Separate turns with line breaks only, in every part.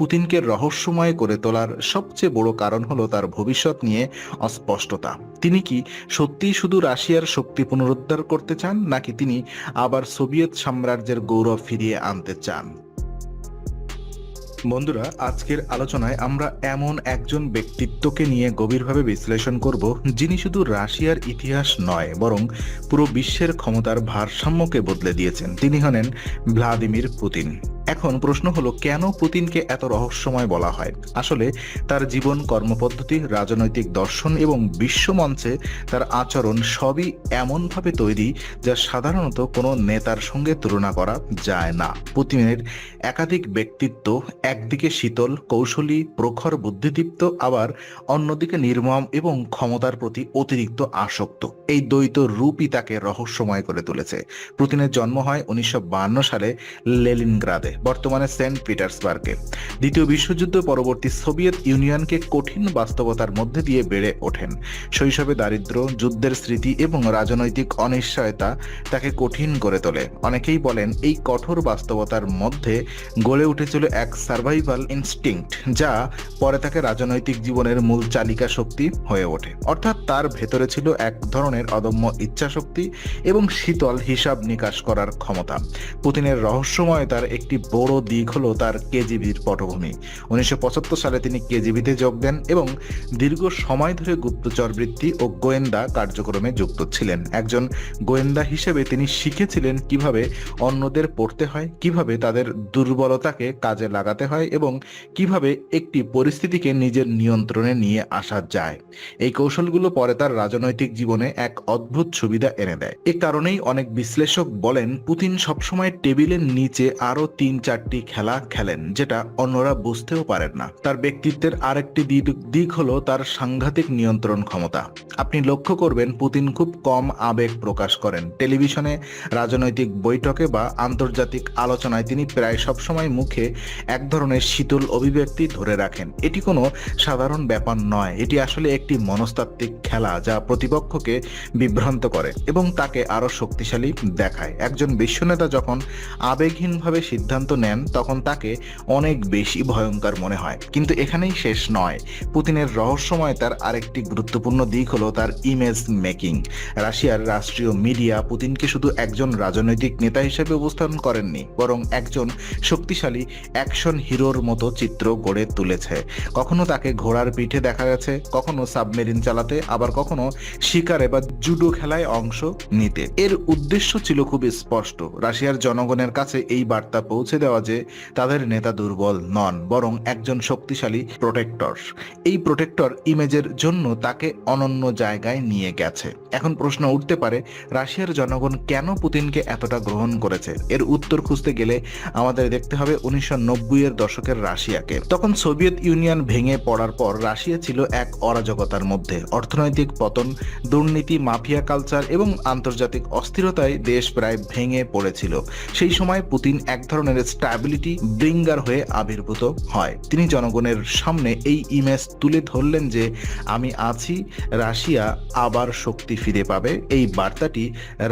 পুতিনকে রহস্যময় করে তোলার সবচেয়ে বড় কারণ হলো তার ভবিষ্যৎ নিয়ে অস্পষ্টতা। তিনি কি সত্যিই শুধু রাশিয়ার শক্তি পুনরুদ্ধার করতে চান, নাকি তিনি আবার সোভিয়েত সাম্রাজ্যের গৌরব ফিরিয়ে আনতে চান? বন্ধুরা, আজকের আলোচনায় আমরা এমন একজন ব্যক্তিত্বকে নিয়ে গভীরভাবে বিশ্লেষণ করব যিনি শুধু রাশিয়ার ইতিহাস নয়, বরং পুরো বিশ্বের ক্ষমতার ভারসাম্যকে বদলে দিয়েছেন। তিনি হলেন ভ্লাদিমির পুতিন। এখন প্রশ্ন হলো, কেন পুতিনকে এত রহস্যময় বলা হয়? আসলে তার জীবন কর্মপদ্ধতি, রাজনৈতিক দর্শন এবং বিশ্বমঞ্চে তার আচরণ সবই এমনভাবে তৈরি যা সাধারণত কোনো নেতার সঙ্গে তুলনা করা যায় না। পুতিনের একাধিক ব্যক্তিত্ব একদিকে শীতল, কৌশলী, প্রখর, বুদ্ধিদীপ্ত, আবার অন্যদিকে নির্মম এবং ক্ষমতার প্রতি অতিরিক্ত আসক্ত। এই দ্বৈত রূপই তাকে রহস্যময় করে তুলেছে। পুতিনের জন্ম হয় উনিশশো সালে লেলিনগ্রাদে, বর্তমানে সেন্ট পিটার্সবার্গে। দ্বিতীয় বিশ্বযুদ্ধ পরবর্তী সোভিয়েত ইউনিয়নকে কঠিন বাস্তবতার মধ্যে দিয়ে বেড়ে ওঠেন। শৈশবে দারিদ্র, যুদ্ধের স্মৃতি এবং রাজনৈতিক অনিশ্চয়তা তাকে কঠিন করে তোলে। অনেকেই বলেন, এই কঠোর বাস্তবতার মধ্যে গড়ে উঠেছিল এক সার্ভাইভাল ইনস্টিংক্ট যা পরে তাকে রাজনৈতিক জীবনের মূল চালিকা শক্তি হয়ে ওঠে। অর্থাৎ তার ভেতরে ছিল এক ধরনের অদম্য ইচ্ছাশক্তি এবং শীতল হিসাব নিকাশ করার ক্ষমতা। পুতিনের রহস্যময়তার একটি বড় দিক হলো তার কেজিবির পটভূমি। উনিশশো পঁচাত্তর সালে তিনি কেজিবিতে যোগ দেন এবং দীর্ঘ সময় ধরে গুপ্তচর বৃত্তি ও গোয়েন্দা কার্যক্রমে যুক্ত ছিলেন। একজন গোয়েন্দা হিসেবে তিনি শিখেছিলেন কীভাবে অন্যদের পড়তে হয়, কীভাবে তাদের দুর্বলতাকে কাজে লাগাতে হয় এবং কীভাবে একটি পরিস্থিতিকে নিজের নিয়ন্ত্রণে নিয়ে আসা যায়। এই কৌশলগুলো পরে তার রাজনৈতিক জীবনে এক অদ্ভুত সুবিধা এনে দেয়। এ কারণেই অনেক বিশ্লেষক বলেন, পুতিন সবসময় টেবিলের নিচে আরও তিন চারটি খেলা খেলেন, যেটা অন্যরা বুঝতেও পারেন না। তার ব্যক্তিত্বের আরেকটি দিক- দিক হলো তার সাংঘাতিক নিয়ন্ত্রণ ক্ষমতা। আপনি লক্ষ্য করবেন, পুতিন খুব কম আবেগ প্রকাশ করেন। টেলিভিশনে রাজনৈতিক বৈঠকে বা আন্তর্জাতিক আলোচনায় তিনি প্রায় সবসময় মুখে এক ধরনের শীতল অভিব্যক্তি ধরে রাখেন। এটি কোনো সাধারণ ব্যাপার নয়। এটি আসলে একটি মনস্তাত্ত্বিক খেলা যা প্রতিপক্ষকে বিভ্রান্ত করে এবং তাকে আরও শক্তিশালী দেখায়। একজন বিশ্বনেতা যখন আবেগহীনভাবে সিদ্ধান্ত নেন, তখন তাকে অনেক বেশি ভয়ঙ্কর মনে হয়। কিন্তু এখানেই শেষ নয়। পুতিনের রহস্যময় তার আরেকটি গুরুত্বপূর্ণ দিক হলো তার ইমেজ মেকিং রাশিয়ার রাষ্ট্রীয় মিডিয়া পুতিনকে শুধু একজন রাজনৈতিক নেতা হিসেবে উপস্থাপন করেননি, বরং একজন শক্তিশালী অ্যাকশন হিরোর মতো চিত্র গড়ে তুলেছে। কখনো তাকে ঘোড়ার পিঠে দেখা গেছে, কখনো সাবমেরিন চালাতে, আবার কখনো শিকারে বা জুডো খেলায় অংশ নিতে। এর উদ্দেশ্য ছিল খুব স্পষ্ট। রাশিয়ার জনগণের কাছে এই বার্তা পৌঁছে দেওয়া যে, তাদের নেতা দুর্বল নন, বরং একজন শক্তিশালী প্রোটেক্টর। এই প্রোটেক্টর ইমেজের জন্য তাকে অনন্য জায়গায় নিয়ে গেছে। এখন প্রশ্ন উঠতে পারে, রাশিয়ার জনগণ কেন পুতিনকে এতটা গ্রহণ করেছে? এর উত্তর খুঁজতে গেলে আমাদের দেখতে হবে উনিশশো এর দশকের রাশিয়াকে। তখন সোভিয়েত ইউনিয়ন ভেঙে পড়ার পর রাশিয়া ছিল এক অরাজকতার মধ্যে। অর্থনৈতিক পতন, দুর্নীতি, মাফিয়া কালচার এবং আন্তর্জাতিক অস্থিরতায় দেশ প্রায় ভেঙে পড়েছিল। সেই সময় পুতিন এক ধরনের স্ট্যাবিলিটি ব্রিঙ্গার হয়ে আবির্ভূত হয়। তিনি জনগণের সামনে এই ইমেজ তুলে ধরলেন যে, আমি আছি, রাশিয়া আবার শক্তি ফিরে পাবে। এই বার্তাটি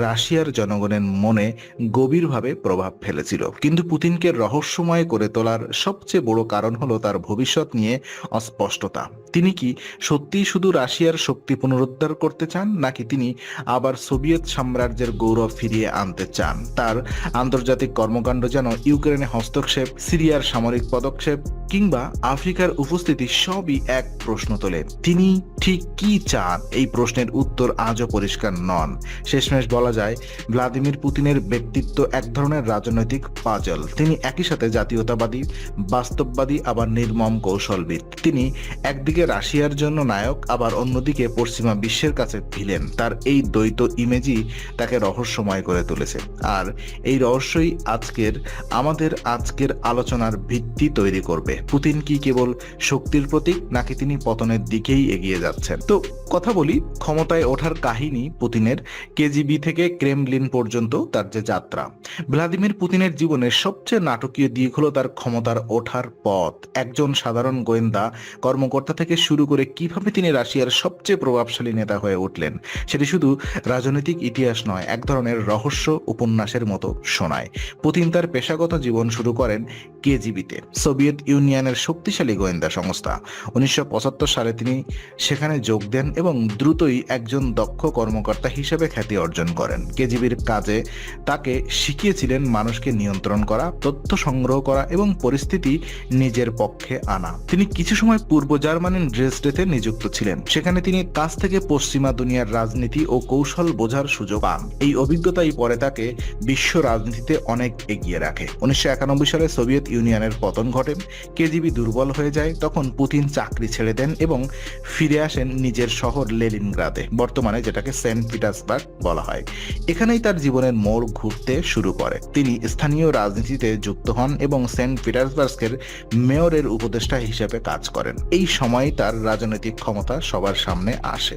রাশিয়ার জনগণের মনে গভীরভাবে প্রভাব ফেলেছিল। কিন্তু পুতিনকে রহস্যময় করে তোলার সবচেয়ে বড় কারণ হলো তার ভবিষ্যৎ নিয়ে অস্পষ্টতা। তিনি কি সত্যিই শুধু রাশিয়ার শক্তি পুনরুদ্ধার করতে চান, নাকি তিনি আবার সোভিয়েত সাম্রাজ্যের গৌরব ফিরিয়ে আনতে চান? তার আন্তর্জাতিক কর্মকাণ্ড যেন ইউক্রেনে হস্তক্ষেপ, সিরিয়ার সামরিক পদক্ষেপ, কিংবা আফ্রিকার উপস্থিতি সবই এক প্রশ্ন তোলে। তিনি ঠিক কি চান? এই প্রশ্নের উত্তর আজও পরিষ্কার নন। শেষমেশ বলা যায়, ভ্লাদিমির পুতিনের ব্যক্তিত্ব এক ধরনের রাজনৈতিক পাজল। তিনি একই সাথে জাতীয়তাবাদী বাস্তববাদী আবার নির্মম কৌশলবিদ। তিনি একদিকে রাশিয়ার জন্য নায়ক, আবার অন্যদিকে পশ্চিমা বিশ্বের কাছে ভিলেন। তার এই দ্বৈত ইমেজই তাকে রহস্যময় করে তুলেছে। আর এই রহস্যই আজকের, আমাদের আজকের আলোচনার ভিত্তি তৈরি করবে। পুতিন কি কেবল শক্তির প্রতীক, নাকি তিনি পতনের দিকেই এগিয়ে যাচ্ছেন? তো কথা বলি, ক্ষমতায় ওঠার কাহিনী পুতিনের কেজিবি থেকে ক্রেমলিন পর্যন্ত তার যে যাত্রা। ভ্লাদিমির পুতিনের জীবনের সবচেয়ে নাটকীয় দিক হলো তার ক্ষমতার ওঠার পথ। একজন সাধারণ গোয়েন্দা কর্মকর্তা থেকে শুরু করে কীভাবে তিনি রাশিয়ার সবচেয়ে প্রভাবশালী নেতা হয়ে উঠলেন, সেটি শুধু রাজনৈতিক ইতিহাস নয়, এক ধরনের রহস্য উপন্যাসের মতো শোনায়। পুতিন তার পেশাগত জীবন শুরু করেন কেজিবিতে, সোভিয়েত ইউনিয়নের শক্তিশালী গোয়েন্দা সংস্থা। উনিশশো পঁচাত্তর সালে তিনি সেখানে যোগ দেন এবং দ্রুতই একজন দক্ষ কর্মকর্তা হিসেবে খ্যাতি অর্জন করেন। কেজিবির কাজে তাকে শিখিয়েছিলেন মানুষকে নিয়ন্ত্রণ করা, তথ্য সংগ্রহ করা এবং পরিস্থিতি নিজের পক্ষে আনা। তিনি কিছু সময় পূর্ব জার্মানির ড্রেসডেতে নিযুক্ত ছিলেন। সেখানে তিনি কাছ থেকে পশ্চিমা দুনিয়ার রাজনীতি ও কৌশল বোঝার সুযোগ পান। এই অভিজ্ঞতাই পরে তাকে বিশ্ব রাজনীতিতে অনেক এগিয়ে রাখে। উনিশশো একানব্বই সালে সোভিয়েত ইউনিয়নের পতন ঘটে। কেজিবি দুর্বল হয়ে যায়, তখন পুতিন চাকরি ছেড়ে দেন এবং ফিরে আসেন নিজের শহর লেলিনগ্রাদে, বর্তমানে যেটাকে সেন্ট পিটার্সবার্গ বলা হয়। এখানেই তার জীবনের মোড় ঘুরতে শুরু করে। তিনি স্থানীয় রাজনীতিতে যুক্ত হন এবং সেন্ট পিটার্সবার্গের মেয়রের উপদেষ্টা হিসেবে কাজ করেন। এই সময় তার রাজনৈতিক ক্ষমতা সবার সামনে আসে।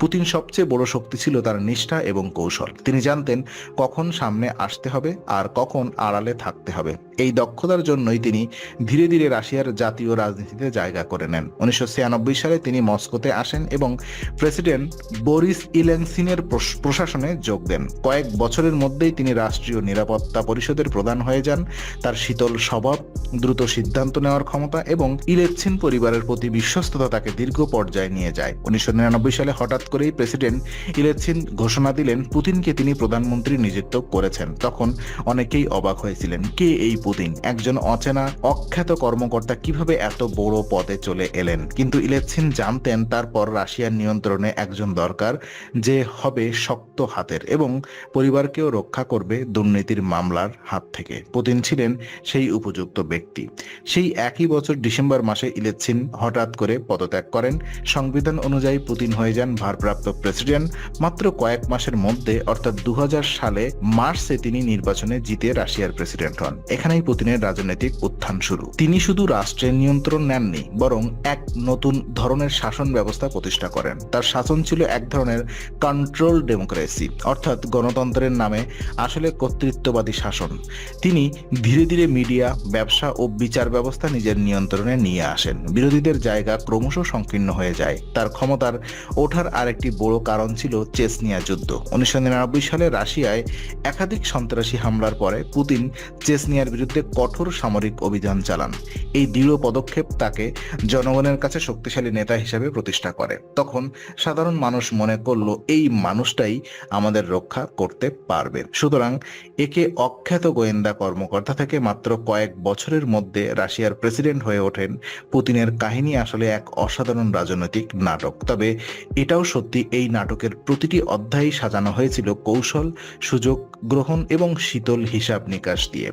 পুতিন সবচেয়ে বড় শক্তি ছিল তার নিষ্ঠা এবং কৌশল। তিনি জানতেন কখন সামনে আসতে হবে আর কখন আড়ালে থাকতে হবে। এই দক্ষতার জন্যই তিনি ধীরে ধীরে রাশিয়ার জাতীয় রাজনীতিতে জায়গা করে নেন। উনিশশো ছিয়ানব্বই সালে তিনি মস্কোতে আসেন এবং প্রেসিডেন্ট বরিস ইলেনসিনের প্রশ- প্রশাসনে যোগ দেন। কয়েক বছরের মধ্যেই তিনি রাষ্ট্রীয় নিরাপত্তা পরিষদের প্রধান হয়ে যান। তার শীতল স্বভাব দ্রুত সিদ্ধান্ত নেওয়ার ক্ষমতা এবং ইলেকশন পরিবারের প্রতি বিশ্বস্ততা তাকে দীর্ঘ পর্যায়ে নিয়ে যায়। উনিশশো নিরানব্বই সালে হঠাৎ করেই প্রেসিডেন্ট ইলেকশন ঘোষণা দিলেন, পুতিনকে তিনি প্রধানমন্ত্রী নিযুক্ত করেছেন। তখন অনেকেই অবাক হয়েছিলেন, কে এই পুতিন? একজন অচেনা, অখ্যাত কর্মকর্তা কীভাবে এত বড় পদে চলে এলেন? কিন্তু ইলেকশন জানতেন, তারপর রাশিয়ার নিয়ন্ত্রণে একজন দরকার, যে হবে শক্ত হাতের এবং পরিবারকেও রক্ষা করবে দুর্নীতির মামলার হাত থেকে। পুতিন ছিলেন সেই উপযুক্ত ব্যক্তি। সেই একই বছর ডিসেম্বর মাসে ইলেকশন হঠাৎ করে পদত্যাগ করেন। সংবিধান অনুযায়ী পুতিন হয়ে যান ভারপ্রাপ্ত প্রেসিডেন্ট। মাত্র কয়েক মাসের মধ্যে, অর্থাৎ দু সালে মার্চে তিনি নির্বাচনে জিতে রাশিয়ার প্রেসিডেন্ট হন। এখানেই পুতিনের রাজনৈতিক উত্থান শুরু। তিনি শুধু রাষ্ট্রের নিয়ন্ত্রণ নেননি, বরং এক নতুন ধরনের শাসন ব্যবস্থা প্রতিষ্ঠা করেন। তার শাসন ছিল এক ধরনের কন্ট্রোল ডেমোক্রেসি অর্থাৎ গণতন্ত্রের নামে আসলে কর্তৃত্ববাদী শাসন। তিনি ধীরে ধীরে মিডিয়া ব্যবসা ও বিচার ব্যবস্থা নিজের নিয়ন্ত্রণে নিয়ে আসেন। বিরোধীদের জায়গা ক্রমশ সংকীর্ণ হয়ে যায়। তার ক্ষমতার ওঠার আরেকটি বড় কারণ ছিল চেসনিয়া যুদ্ধ। উনিশশো নিরানব্বই সালে রাশিয়ায় একাধিক সন্ত্রাসী হামলার পরে পুতিন চেসনিয়ার বিরুদ্ধে কঠোর সামরিক অভিযান চালান। এই দৃঢ় পদক্ষেপ তাকে জনগণের কাছে শক্তিশালী নেতা হিসেবে প্রতিষ্ঠা করে। তখন সাধারণ মানুষ মনে করল, এই মানুষটাই আমাদের রক্ষা করতে পারবে। সুতরাং একে অখ্যাত গোয়েন্দা কর্মকর্তা থেকে মাত্র কয়েক বছরের মধ্যে রাশিয়ার প্রেসিডেন্ট হয়ে ওঠেন পুতিনের কাহিনী আসলে এক অসাধারণ রাজনৈতিক নাটক। তবে এটাও সত্যি এই নাটকের প্রতিটি অধ্যায়ই সাজানো হয়েছিল কৌশল, সুযোগ, গ্রহণ এবং শীতল হিসাব নিকাশ দিয়ে।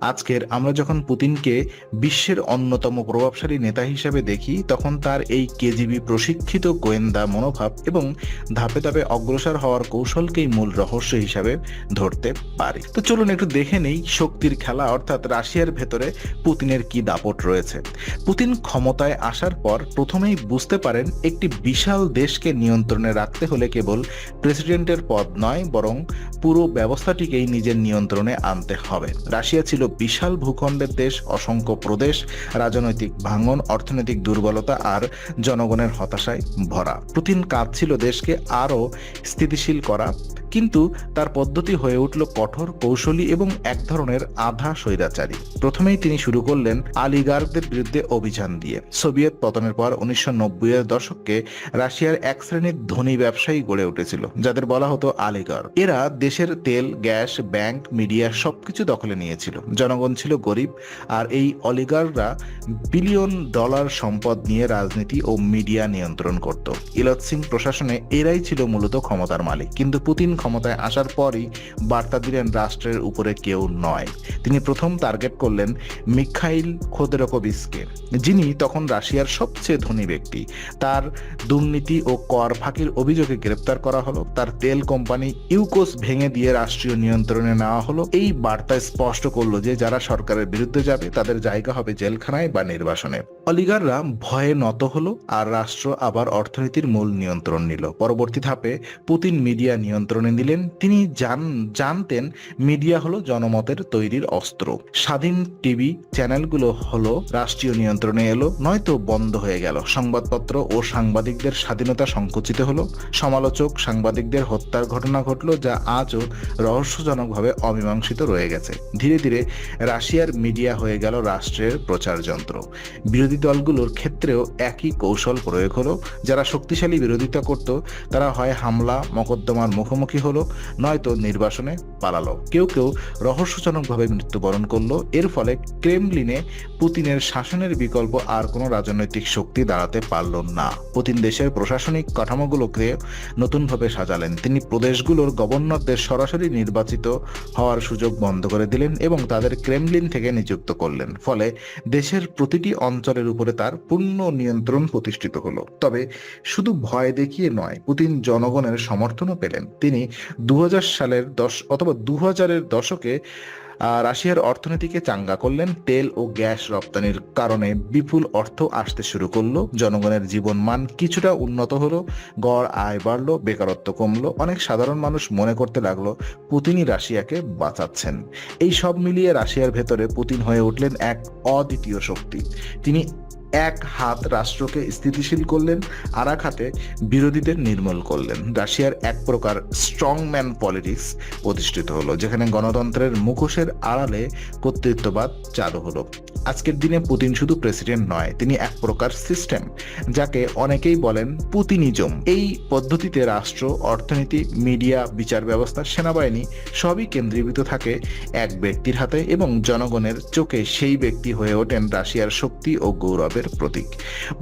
আজকের আমরা যখন পুতিনকে বিশ্বের অন্যতম প্রভাবশালী নেতা হিসেবে দেখি, তখন তার এই কেজিবি প্রশিক্ষিত গোয়েন্দা মনোভাব এবং ধাপে ধাপে অগ্রসর হওয়ার কৌশলকেই মূল রহস্য হিসাবে ধরতে পারি। তো চলুন একটু দেখে নেই শক্তির খেলা, অর্থাৎ রাশিয়ার ভেতরে পুতিনের কি দাপট রয়েছে? পুতিন ক্ষমতায় আসার পর প্রথমেই বুঝতে পারেন একটি বিশাল দেশকে নিয়ন্ত্রণে রাখতে হলে কেবল প্রেসিডেন্টের পদ নয়, বরং পুরো ব্যবস্থাটিকেই নিজের নিয়ন্ত্রণে আনতে হবে। রাশিয়া ছিল বিশাল ভূখণ্ডের দেশ, অসংখ্য প্রদেশ, রাজনৈতিক ভাঙন, অর্থনৈতিক দুর্বলতা আর জনগণের হতাশায় ভরা। পুতিন কাজ ছিল দেশকে আরও স্থিতিশীল করা। কিন্তু তার পদ্ধতি হয়ে উঠল কঠোর, কৌশলী এবং এক ধরনের আধা স্বৈরাচারী। প্রথমেই তিনি শুরু করলেন আলিগার্কদের বিরুদ্ধে অভিযান দিয়ে। সোভিয়েত পতনের পর উনিশশো এর দশকে রাশিয়ার এক শ্রেণির ধনী ব্যবসায়ী গড়ে উঠেছিল, যাদের বলা হতো আলিগার এরা দেশের তেল, গ্যাস, ব্যাংক, মিডিয়া সবকিছু দখলে নিয়েছিল। জনগণ ছিল গরিব, আর এই অলিগাররা বিলিয়ন ডলার সম্পদ নিয়ে রাজনীতি ও মিডিয়া নিয়ন্ত্রণ করত। ইলত সিং প্রশাসনে এরাই ছিল মূলত ক্ষমতার মালিক, কিন্তু পুতিন ক্ষমতায় আসার পরই বার্তা দিলেন রাষ্ট্রের উপরে কেউ নয়। তিনি প্রথম টার্গেট করলেন মিখাইল খোদেরকোভিসকে যিনি তখন রাশিয়ার সবচেয়ে ধনী ব্যক্তি। তার দুর্নীতি ও কর ফাঁকির অভিযোগে গ্রেপ্তার করা হলো। তার তেল কোম্পানি ইউকোস ভেঙে দিয়ে রাষ্ট্রীয় নিয়ন্ত্রণে নেওয়া হলো। এই বার্তা স্পষ্ট করল যে, যারা সরকারের বিরুদ্ধে যাবে, তাদের জায়গা হবে জেলখানায় বা নির্বাসনে। অলিগাররা ভয়ে নত হলো আর রাষ্ট্র আবার অর্থনীতির মূল নিয়ন্ত্রণ নিল। পরবর্তী ধাপে পুতিন মিডিয়া নিয়ন্ত্রণে উদাহরণে দিলেন, তিনি জান, জানতেন মিডিয়া হলো জনমতের তৈরির অস্ত্র। স্বাধীন টিভি চ্যানেলগুলো হলো রাষ্ট্রীয় নিয়ন্ত্রণে এলো, নয়তো বন্ধ হয়ে গেল। সংবাদপত্র ও সাংবাদিকদের স্বাধীনতা সংকুচিত হলো। সমালোচক সাংবাদিকদের হত্যার ঘটনা ঘটলো যা আজও রহস্যজনকভাবে অমীমাংসিত রয়ে গেছে। ধীরে ধীরে রাশিয়ার মিডিয়া হয়ে গেল রাষ্ট্রের প্রচার যন্ত্র। বিরোধী দলগুলোর ক্ষেত্রেও একই কৌশল প্রয়োগ হলো। যারা শক্তিশালী বিরোধিতা করত, তারা হয় হামলা, মকদ্দমার মুখোমুখি হলো, নয়তো নির্বাসনে পালালো। কেউ কেউ রহস্যজনকভাবে মৃত্যুবরণ করল, এর ফলে ক্রেমলিনে পুতিনের শাসনের বিকল্প আর কোনো রাজনৈতিক শক্তি দাঁড়াতে পারল না। পুতিন দেশের প্রশাসনিক কাঠামোগুলোকে নতুনভাবে সাজালেন। তিনি প্রদেশগুলোর গভর্নরদের সরাসরি নির্বাচিত হওয়ার সুযোগ বন্ধ করে দিলেন এবং তাদের ক্রেমলিন থেকে নিযুক্ত করলেন। ফলে দেশের প্রতিটি অঞ্চলের উপরে তার পূর্ণ নিয়ন্ত্রণ প্রতিষ্ঠিত হলো। তবে শুধু ভয় দেখিয়ে নয়, পুতিন জনগণের সমর্থনও পেলেন। তিনি দু সালের দশ অথবা দু হাজারের দশকে রাশিয়ার অর্থনীতিকে চাঙ্গা করলেন তেল ও গ্যাস রপ্তানির কারণে। বিপুল অর্থ আসতে শুরু করল। জনগণের জীবন মান কিছুটা উন্নত হলো, গড় আয় বাড়লো, বেকারত্ব কমলো। অনেক সাধারণ মানুষ মনে করতে লাগল, পুতিনই রাশিয়াকে বাঁচাচ্ছেন। এই সব মিলিয়ে রাশিয়ার ভেতরে পুতিন হয়ে উঠলেন এক অদ্বিতীয় শক্তি। তিনি এক হাত রাষ্ট্রকে স্থিতিশীল করলেন আর এক হাতে বিরোধীদের নির্মূল করলেন। রাশিয়ার এক প্রকার স্ট্রংম্যান পলিটিক্স প্রতিষ্ঠিত হলো, যেখানে গণতন্ত্রের মুখোশের আড়ালে কর্তৃত্ববাদ চালু হলো। আজকের দিনে পুতিন শুধু প্রেসিডেন্ট নয়, তিনি এক প্রকার সিস্টেম যাকে অনেকেই বলেন পুতিনিজম। এই পদ্ধতিতে রাষ্ট্র, অর্থনীতি মিডিয়া বিচার ব্যবস্থা, সেনাবাহিনী সবই কেন্দ্রীভূত থাকে এক ব্যক্তির হাতে এবং জনগণের চোখে সেই ব্যক্তি হয়ে ওঠেন রাশিয়ার শক্তি ও গৌরবের প্রতীক।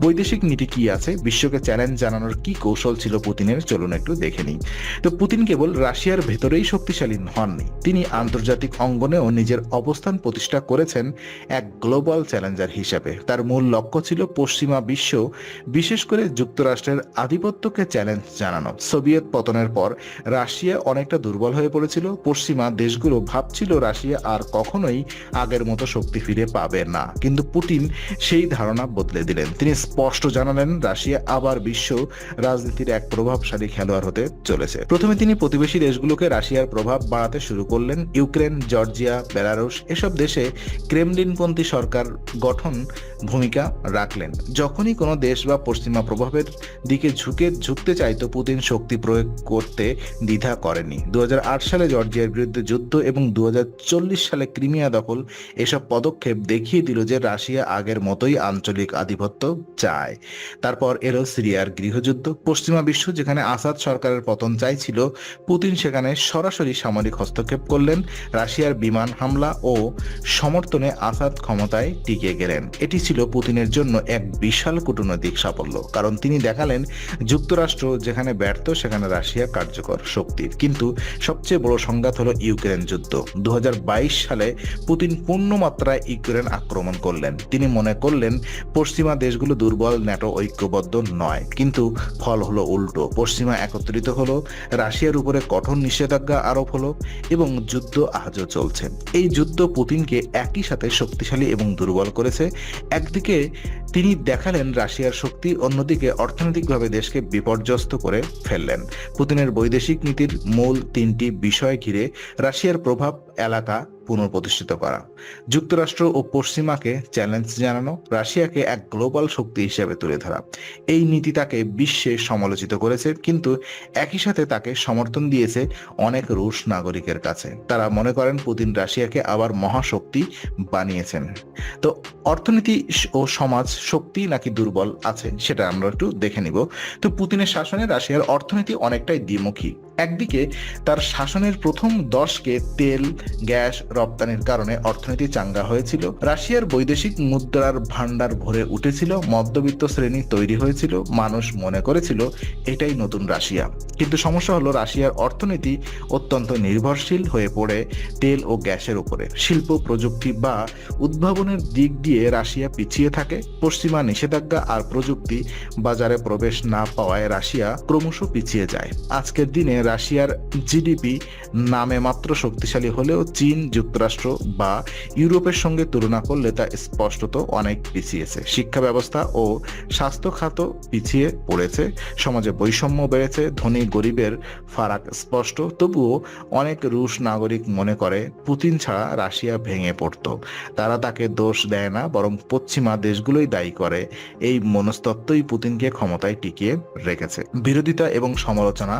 বৈদেশিক নীতি কি আছে? বিশ্বকে চ্যালেঞ্জ জানানোর কি কৌশল ছিল পুতিনের? চলুন একটু দেখে নিই। তো পুতিন কেবল রাশিয়ার ভেতরেই শক্তিশালী হননি। তিনি আন্তর্জাতিক অঙ্গনেও নিজের অবস্থান প্রতিষ্ঠা করেছেন এক গ্লোবাল চ্যালেঞ্জার হিসেবে। তার মূল লক্ষ্য ছিল পশ্চিমা বিশ্ব, বিশেষ করে যুক্তরাষ্ট্রের আধিপত্যকে চ্যালেঞ্জ জানানো। সোভিয়েত পতনের পর রাশিয়া অনেকটা দুর্বল হয়ে পড়েছিল। পশ্চিমা দেশগুলো ভাবছিল রাশিয়া আর কখনোই আগের মতো শক্তি ফিরে পাবে না। কিন্তু পুতিন সেই ধারণা বদলে দিলেন। তিনি স্পষ্ট জানালেন, রাশিয়া আবার বিশ্ব রাজনীতির এক প্রভাবশালী খেলোয়াড় হতে চলেছে। প্রথমে তিনি প্রতিবেশী দেশগুলোকে রাশিয়ার প্রভাব বাড়াতে শুরু করলেন। ইউক্রেন, জর্জিয়া, বেলারুশ এসব দেশে ক্রেমলিনপন্থী সরকার গঠন ভূমিকা রাখলেন। যখনই কোনো দেশ বা পশ্চিমা প্রভাবের দিকে ঝুঁকে ঝুঁকতে চাইতো পুতিন শক্তি প্রয়োগ করতে দ্বিধা করেনি দু হাজার আট সালে জর্জিয়ার বিরুদ্ধে যুদ্ধ এবং দু হাজার চল্লিশ সালে ক্রিমিয়া দখল এসব পদক্ষেপ দেখিয়ে দিল যে রাশিয়া আগের মতোই আঞ্চলিক আধিপত্য চায়। তারপর এলো সিরিয়ার গৃহযুদ্ধ। পশ্চিমা বিশ্ব, যেখানে আসাদ সরকারের পতন চাইছিল, পুতিন সেখানে সরাসরি সামরিক হস্তক্ষেপ করলেন। রাশিয়ার বিমান হামলা ও সমর্থনে আসাদ ক্ষমতায় টিকে গেলেন। এটি ছিল পুতিনের জন্য এক বিশাল কূটনৈতিক সাফল্য, কারণ তিনি দেখালেন যুক্তরাষ্ট্র যেখানে ব্যর্থ, সেখানে রাশিয়া কার্যকর শক্তির। কিন্তু সবচেয়ে বড় সংঘাত হলো ইউক্রেন যুদ্ধ। দু হাজার বাইশ সালে পুতিন পূর্ণ মাত্রায় ইউক্রেন আক্রমণ করলেন। তিনি মনে করলেন পশ্চিমা দেশগুলো দুর্বল, ন্যাটো, ঐক্যবদ্ধ নয়। কিন্তু ফল হলো উল্টো। পশ্চিমা একত্রিত হলো, রাশিয়ার উপরে কঠোর নিষেধাজ্ঞা আরোপ হলো এবং যুদ্ধ আজও চলছে। এই যুদ্ধ পুতিনকে একই সাথে শক্তিশালী এবং দুর্বল করেছে। একদিকে তিনি দেখালেন রাশিয়ার শক্তি, অন্যদিকে অর্থনৈতিকভাবে দেশকে বিপর্যস্ত করে ফেললেন। পুতিনের বৈদেশিক নীতির মূল তিনটি বিষয় ঘিরে রাশিয়ার প্রভাব এলাকা পুনঃপ্রতিষ্ঠিত করা। যুক্তরাষ্ট্র ও পশ্চিমাকে চ্যালেঞ্জ জানানো, রাশিয়াকে এক গ্লোবাল শক্তি হিসেবে তুলে ধরা। এই নীতি তাকে বিশ্বে সমালোচিত করেছে, কিন্তু একই সাথে তাকে সমর্থন দিয়েছে অনেক রুশ নাগরিকের কাছে। তারা মনে করেন পুতিন রাশিয়াকে আবার মহাশক্তি বানিয়েছেন। তো অর্থনীতি ও সমাজ শক্তি নাকি দুর্বল আছে, সেটা আমরা একটু দেখে নিব। তো পুতিনের শাসনে রাশিয়ার অর্থনীতি অনেকটাই দ্বিমুখী। একদিকে তার শাসনের প্রথম দশকে তেল, গ্যাস রপ্তানির কারণে অর্থনীতি চাঙ্গা হয়েছিল। রাশিয়ার বৈদেশিক মুদ্রার ভান্ডার ভরে উঠেছিল, মধ্যবিত্ত শ্রেণি তৈরি হয়েছিল, মানুষ মনে করেছিল এটাই নতুন রাশিয়া। কিন্তু সমস্যা হলো রাশিয়ার অর্থনীতি অত্যন্ত নির্ভরশীল হয়ে পড়ে তেল ও গ্যাসের উপরে। শিল্প, প্রযুক্তি বা উদ্ভাবনের দিক দিয়ে রাশিয়া পিছিয়ে থাকে। পশ্চিমা নিষেধাজ্ঞা আর প্রযুক্তি বাজারে প্রবেশ না পাওয়ায় রাশিয়া ক্রমশ পিছিয়ে যায়। আজকের দিনে রাশিয়ার জিডিপি নামে মাত্র শক্তিশালী হলেও চীন, যুক্তরাষ্ট্র বা ইউরোপের সঙ্গে তুলনা করলে তা স্পষ্টত অনেক পিছিয়েছে। শিক্ষা ব্যবস্থা ও স্বাস্থ্য খাত পিছিয়ে পড়েছে। সমাজে বৈষম্য বেড়েছে। ধনী গরিবের ফারাক স্পষ্ট। তবুও অনেক রুশ নাগরিক মনে করে, পুতিন ছাড়া রাশিয়া ভেঙে পড়ত। তারা তাকে দোষ দেয় না, বরং পশ্চিমা দেশগুলোই দায়ী করে। এই মনস্তত্ত্বই পুতিনকে ক্ষমতায় টিকিয়ে রেখেছে। বিরোধিতা এবং সমালোচনা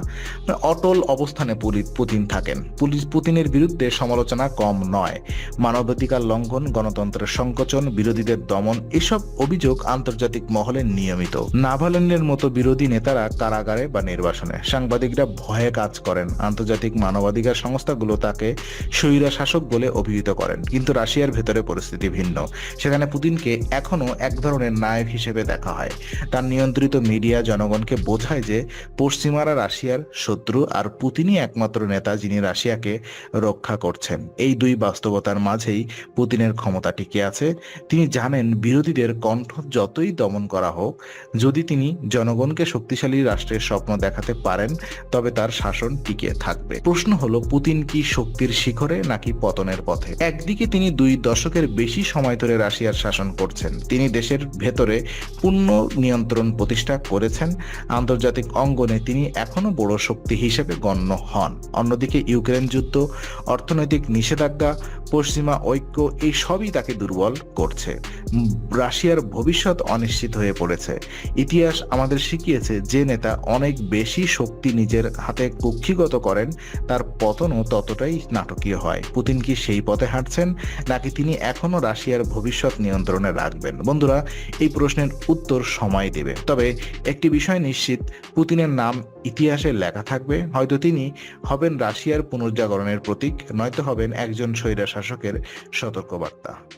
অটল অবস্থানে পুতিন থাকেন। পুলিশ পুতিনের বিরুদ্ধে সমালোচনা কম নয়। মানবাধিকার লঙ্ঘন, গণতন্ত্রের সংকোচন, বিরোধীদের দমন, এসব অভিযোগ আন্তর্জাতিক মহলে নিয়মিত। নাভালেনের মতো বিরোধী নেতারা কারাগারে বা নির্বাসনে। সাংবাদিকরা ভয়ে কাজ করেন। আন্তর্জাতিক মানবাধিকার সংস্থাগুলো তাকে স্বৈরা শাসক বলে অভিহিত করেন। কিন্তু রাশিয়ার ভেতরে পরিস্থিতি ভিন্ন। সেখানে পুতিনকে এখনও এক ধরনের নায়ক হিসেবে দেখা হয়। তার নিয়ন্ত্রিত মিডিয়া জনগণকে বোঝায় যে পশ্চিমারা রাশিয়ার শত্রু আর পুতিনই একমাত্র নেতা যিনি রাশিয়াকে রক্ষা করছেন। এই দুই বাস্তবতার মাঝেই পুতিনের ক্ষমতা টিকে আছে। তিনি জানেন বিরোধীদের কণ্ঠ যতই দমন করা হোক, যদি তিনি জনগণকে শক্তিশালী রাষ্ট্রের স্বপ্ন দেখাতে পারেন, তবে তার শাসন টিকে থাকবে। প্রশ্ন হলো, পুতিন কি শক্তির শিখরে নাকি পতনের পথে? একদিকে তিনি দুই দশকের বেশি সময় ধরে রাশিয়ার শাসন করছেন। তিনি দেশের ভেতরে পূর্ণ নিয়ন্ত্রণ প্রতিষ্ঠা করেছেন। আন্তর্জাতিক অঙ্গনে তিনি এখনও বড় শক্তি হিসেবে গণ্য হন। অন্যদিকে ইউক্রেন যুদ্ধ, অর্থনৈতিক নিষেধাজ্ঞা, পশ্চিমা ঐক্য, এই সবই তাকে দুর্বল করছে। রাশিয়ার ভবিষ্যৎ অনিশ্চিত হয়ে পড়েছে। ইতিহাস আমাদের শিখিয়েছে যে নেতা অনেক বেশি শক্তি নিজের হাতে কক্ষিগত করেন, তার পতনও ততটাই নাটকীয় হয়। পুতিন কি সেই পথে হাঁটছেন, নাকি তিনি এখনও রাশিয়ার ভবিষ্যৎ নিয়ন্ত্রণে রাখবেন? বন্ধুরা, এই প্রশ্নের উত্তর সময় দেবে। তবে একটি বিষয় নিশ্চিত, পুতিনের নাম ইতিহাসে লেখা থাকবে হয়তো তিনি হবেন রাশিয়ার পুনর্জাগরণের প্রতীক নয়তো হবেন একজন স্বৈরা শাসকের সতর্কবার্তা।